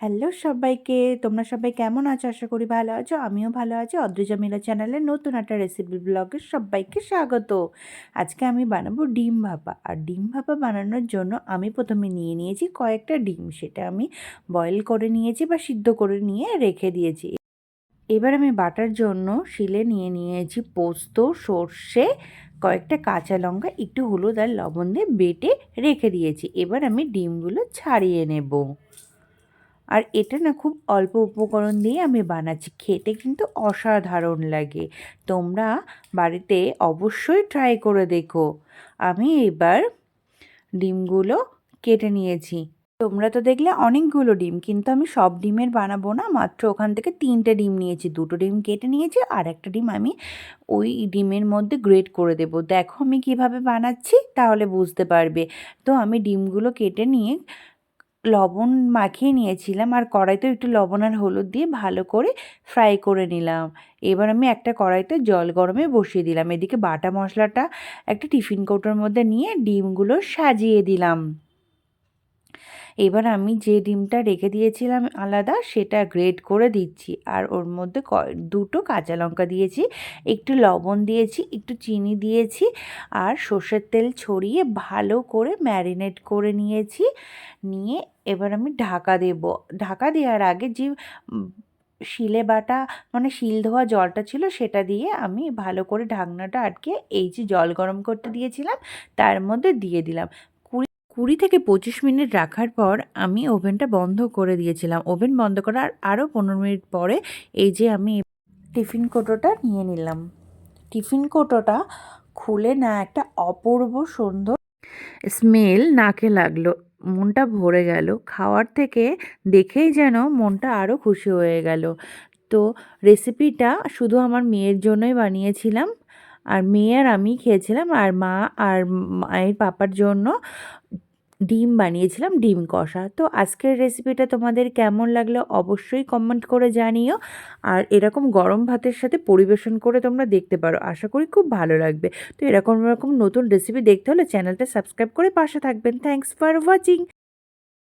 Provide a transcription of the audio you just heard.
Hello সবাইকে, তোমরা সবাই কেমন আছো? আশা করি ভালো আছো। আমিও ভালো আছি। অদ্রিজা মিলা চ্যানেলে নতুন একটা রেসিপি ব্লগে সবাইকে স্বাগত। আজকে আমি বানাবো ডিম ভাপা। আর ডিম ভাপা বানানোর জন্য আমি প্রথমে নিয়ে নিয়েছি কয়েকটা ডিম। সেটা আমি বয়েল করে নিয়েছি বা সিদ্ধ করে নিয়ে রেখে দিয়েছি। এবার আমি বাটার জন্য শিলে নিয়ে নিয়েছি পোস্ত, সর্ষে, কয়েকটা কাঁচা লঙ্কা, একটু হলুদ আর লবণ দিয়ে বেটে রেখে দিয়েছি। এবার আমি ডিমগুলো ছাড়িয়ে নেব। আর এটা না খুব অল্প উপকরণ দিয়ে আমি বানাচ্ছি। খেতে কিন্তু অসাধারণ লাগে। তোমরা বাড়িতে অবশ্যই ট্রাই করে দেখো। আমি এবার ডিমগুলো কেটে নিয়েছি। তোমরা তো দেখলে অনেকগুলো ডিম, কিন্তু আমি সব ডিমের বানাবো না, মাত্র ওখান থেকে তিনটে ডিম নিয়েছি। দুটো ডিম কেটে নিয়েছি, আর একটা ডিম আমি ওই ডিমের মধ্যে গ্রেট করে দেবো। দেখো আমি কীভাবে বানাচ্ছি, তাহলে বুঝতে পারবে। তো আমি ডিমগুলো কেটে নিয়ে লবণ মাখিয়ে নিয়েছিলাম আর কড়াইতে একটু লবণ আর হলুদ দিয়ে ভালো করে ফ্রাই করে নিলাম। এবার আমি একটা কড়াইতে জল গরমে বসিয়ে দিলাম। এদিকে বাটা মশলাটা একটা টিফিন কৌটোর মধ্যে নিয়ে ডিমগুলো সাজিয়ে দিলাম। এবার আমি যে ডিমটা রেখে দিয়েছিলাম আলাদা, সেটা গ্রেড করে দিচ্ছি। আর ওর মধ্যে ক দুটো কাঁচা লঙ্কা দিয়েছি, একটু লবণ দিয়েছি, একটু চিনি দিয়েছি, আর সর্ষের তেল ছড়িয়ে ভালো করে ম্যারিনেট করে নিয়েছি। নিয়ে এবার আমি ঢাকা দেব। ঢাকা দেওয়ার আগে যে শিলে বাটা মানে শিল ধোয়া জলটা ছিল, সেটা দিয়ে আমি ভালো করে ঢাকনাটা আটকে, এই যে জল গরম করতে দিয়েছিলাম, তার মধ্যে দিয়ে দিলাম। কুড়ি থেকে পঁচিশ মিনিট রাখার পর আমি ওভেনটা বন্ধ করে দিয়েছিলাম। ওভেন বন্ধ করার আরও পনেরো মিনিট পরে এই যে আমি টিফিন কোটোটা নিয়ে নিলাম। টিফিন কোটোটা খুলে না একটা অপূর্ব সুন্দর স্মেল নাকে লাগল। মনটা ভরে গেল। খাওয়ার থেকে দেখেই যেন মনটা আরও খুশি হয়ে গেল। তো রেসিপিটা শুধু আমার মেয়ের জন্যই বানিয়েছিলাম। আর মেয়ে আর আমি খেয়েছিলাম আর মা আর মায়ের পাপার জন্য ডিম বানিয়েছিলাম, ডিম কষা। তো আজকের রেসিপিটা তোমাদের কেমন লাগল অবশ্যই কমেন্ট করে জানিও। আর এরকম গরম ভাতের সাথে পরিবেশন করে তোমরা দেখতে পারো। আশা করি খুব ভালো লাগবে। তো এরকম এরকম নতুন রেসিপি দেখতে হলে চ্যানেলটা সাবস্ক্রাইব করে পাশে থাকবেন। Thanks for watching